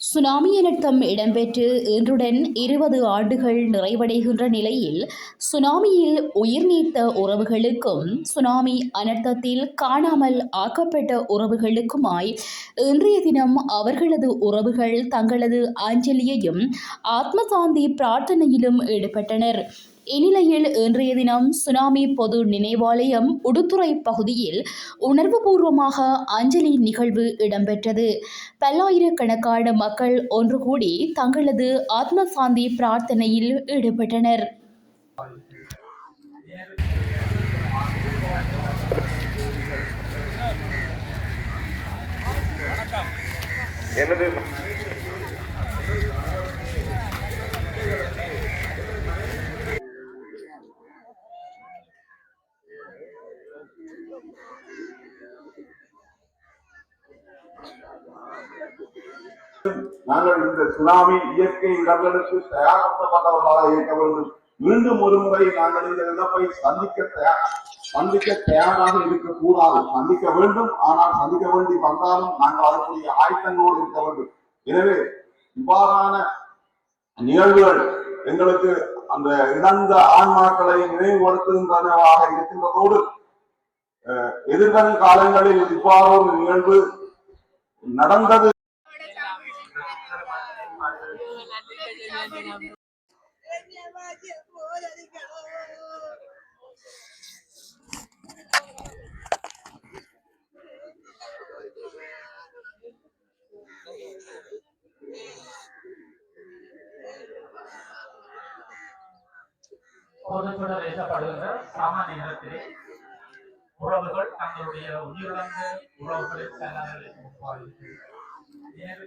Tsunami அனர்த்தம் இடம்பெற்று இன்றுடன் இருபது ஆண்டுகள் நிறைவடைகின்ற நிலையில் சுனாமியில் உயிர் நீத்த உறவுகளுக்கும் சுனாமி அனர்த்தத்தில் காணாமல் ஆக்கப்பட்ட உறவுகளுக்குமாய் இன்றைய தினம் அவர்களது உறவுகள் தங்களது அஞ்சலியையும் ஆத்ம சாந்தி பிரார்த்தனையிலும் ஈடுபட்டனர். இந்நிலையில் இன்றைய தினம் சுனாமி பொது நினைவாலயம் உடுத்துறை பகுதியில் உணர்வுபூர்வமாக அஞ்சலி நிகழ்வு இடம்பெற்றது. பல்லாயிரக்கணக்கான மக்கள் ஒன்று கூடி தங்களது ஆத்ம சாந்தி பிரார்த்தனையில் ஈடுபட்டனர். எனது நாங்கள் இந்த சுனாமி இயற்கை இடங்களுக்கு தயாரப்பட்டவர்களாக இருக்க வேண்டும். மீண்டும் ஒரு முறை நாங்கள் இந்த இழப்பை சந்திக்க தயார் சந்திக்க தயாராக இருக்கக்கூடாது. சந்திக்க வேண்டும். ஆனால் சந்திக்க வேண்டி வந்தாலும் நாங்கள் அதற்குரிய ஆயத்தங்களோடு இருக்க வேண்டும். எனவே இவ்வாறான நிகழ்வுகள் எங்களுக்கு அந்த இழந்த ஆன்மாக்களை நினைவுபடுத்துகின்றனவாக இருக்கின்றதோடு அஹ், எதிர்வரும் காலங்களில் இவ்வாறு ஒரு நிகழ்வு நடந்தது போதச்சூட பேசப்படுகின்ற சாமானிய நேரத்திலே உறவுகள் தங்களுடைய உயிரிழந்த உறவுகளில் தன்னார்வலை நினைவு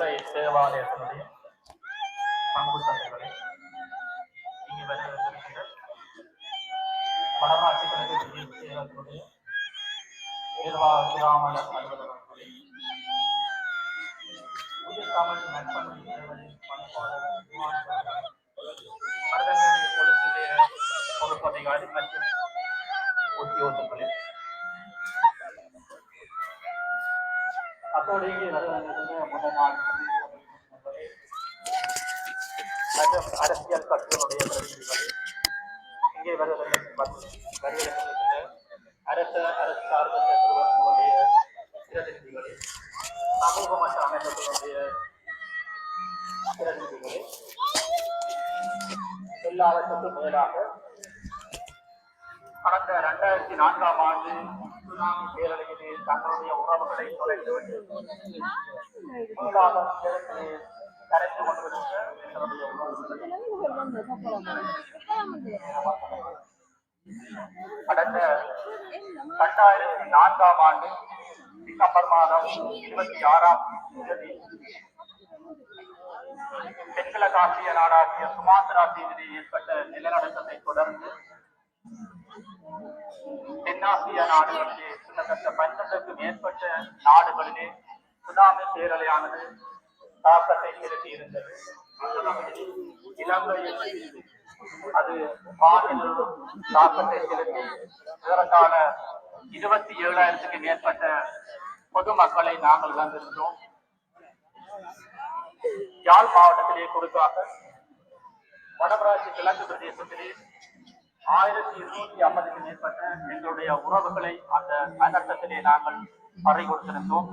கொடுத்துறை தேவாலயத்தினுடைய பங்கு சந்தைகளை இங்கு வருகின்ற வடமாட்சி கழக சேவர்களுடைய நிர்வாக கிராமணர் அலுவலகங்களை உயிர் தமிழ் நட்பணி பண்பாளர் விமானங்கள் பொறுப்பதிகாரி மற்றும் உத்தியோகங்களில் அத்தோடு முதல் நாள் நண்பர்களே, அரசியல் கட்சிகளுடைய பிரதிநிதிகளே இங்கே வருகின்ற வருகின்ற அரசு அரசு சார்பற்ற நிறுவனங்களுடைய பிரதிநிதிகளே சமூக மற்ற அமைப்புகளுடைய பிரதிநிதிகளே எல்லாவற்றுக்கும் மேலாக கடந்த ரெண்டாயிரத்தி நான்காம் ஆண்டு சுனாமி தங்களுடைய உறவுகளை தொலைத்துவிட்டு கரைந்து கொண்டிருக்கின்ற கடந்த இரண்டாயிரத்தி நான்காம் ஆண்டு டிசம்பர் மாதம் இருபத்தி ஆறாம் தேதி தென்கிழக்காசிய நாடாகிய சுமாத்ரா தீவிலே ஏற்பட்ட நிலநடுக்கத்தை தொடர்ந்து தென்னாசிய நாடுகளிலே கிட்டத்தட்ட பன்னெண்டுக்கும் மேற்பட்ட நாடுகளிலே சுனாமி பேரலையானது தாக்கத்தை செலுத்தி இருந்தது. இலங்கையில் அது மாநிலம் தாக்கத்தை செலுத்தி இதற்கான இருபத்தி ஏழாயிரத்துக்கு மேற்பட்ட பொதுமக்களை நாங்கள் இழந்திருந்தோம் யாழ் மாவட்டத்திலே குறிப்பாக வடமராட்சி கிழக்கு பிரதேசத்திலே ஆயிரத்தி இருநூத்தி ஐம்பதுக்கு மேற்பட்ட எங்களுடைய உறவுகளை அந்த அனர்த்தத்திலே நாங்கள் பறை கொடுத்திருந்தோம்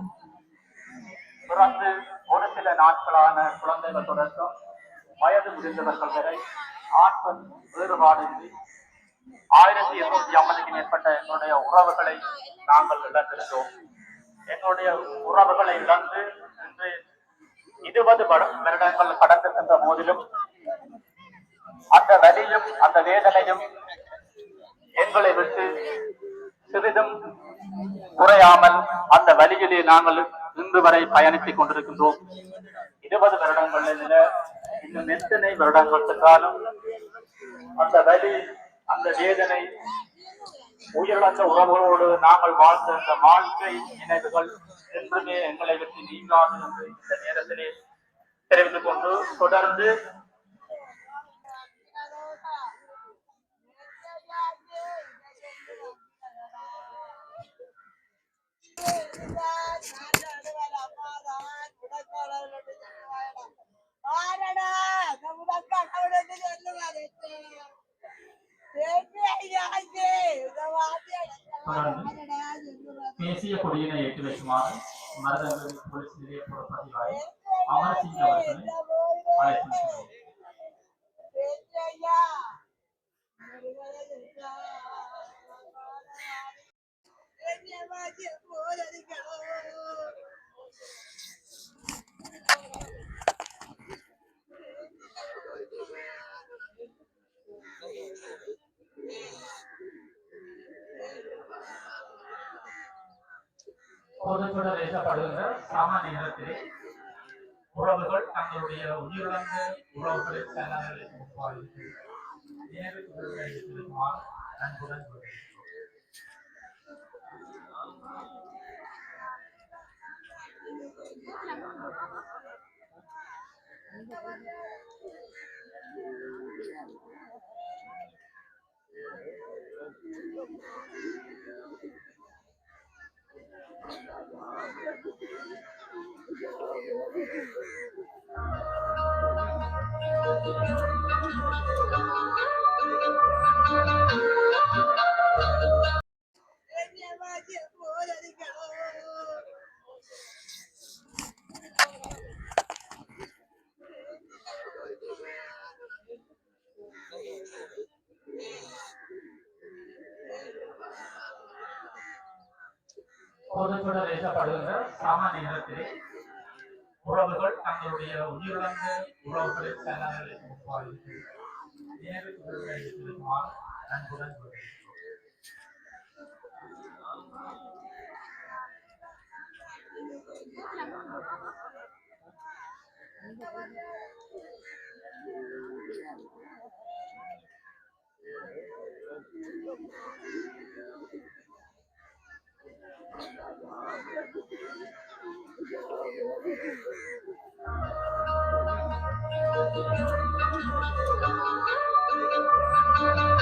பிறந்து ஒரு சில நாட்களான குழந்தைகள் தொடக்கம் வயது முடிந்தவர்கள் வரை ஆண் வேறுபாடின்றி ஆயிரத்தி இருநூத்தி ஐம்பதுக்கு மேற்பட்ட எங்களுடைய உறவுகளை நாங்கள் இழந்திருந்தோம். எங்களுடைய உறவுகளை இழந்து இன்று இருபது வரு- வருடங்கள் கடந்திருக்கின்ற போதிலும் வலியும் அந்த வேதனையும் எங்களை விட்டு சிறிதும் குறையாமல் அந்த வழியிலே நாங்கள் இன்று வரை பயணித்துக் கொண்டிருக்கின்றோம். இருபது வருடங்களில் இன்னும் எத்தனை வருடங்களுக்கு அந்த வலி அந்த வேதனை உயிரிழந்த உறவுகளோடு நாங்கள் வாழ்ந்த இந்த வாழ்க்கை நினைவுகள் என்றுமே எங்களை விட்டு நீங்காது என்று இந்த நேரத்திலே தெரிவித்துக் கொண்டு தொடர்ந்து தேசிய கொடியினை எட்டு லட்சமாக மருதங்கள் போலீஸ் நிலைய பொறுப்பதிகாரி அமர் சிங் அவர்களை அழைத்து பொதுச்சுடர் ஏற்றப்படுகின்ற சாமானிய நேரத்திலே உறவுகள் தங்களுடைய உயிரிழந்த உறவுகளின் சரணங்களை ஒப்பாளித்து நினைவு சுடர்களை ஏற்றுமாறு அன்புடன் பொதுச்சுட பேசப்படுகின்ற சம நேரத்திலே உறவுகள் தங்களுடைய உயிரிழந்த உறவுகளில் சரணங்களை அன்புடன் Thank you. Thank you.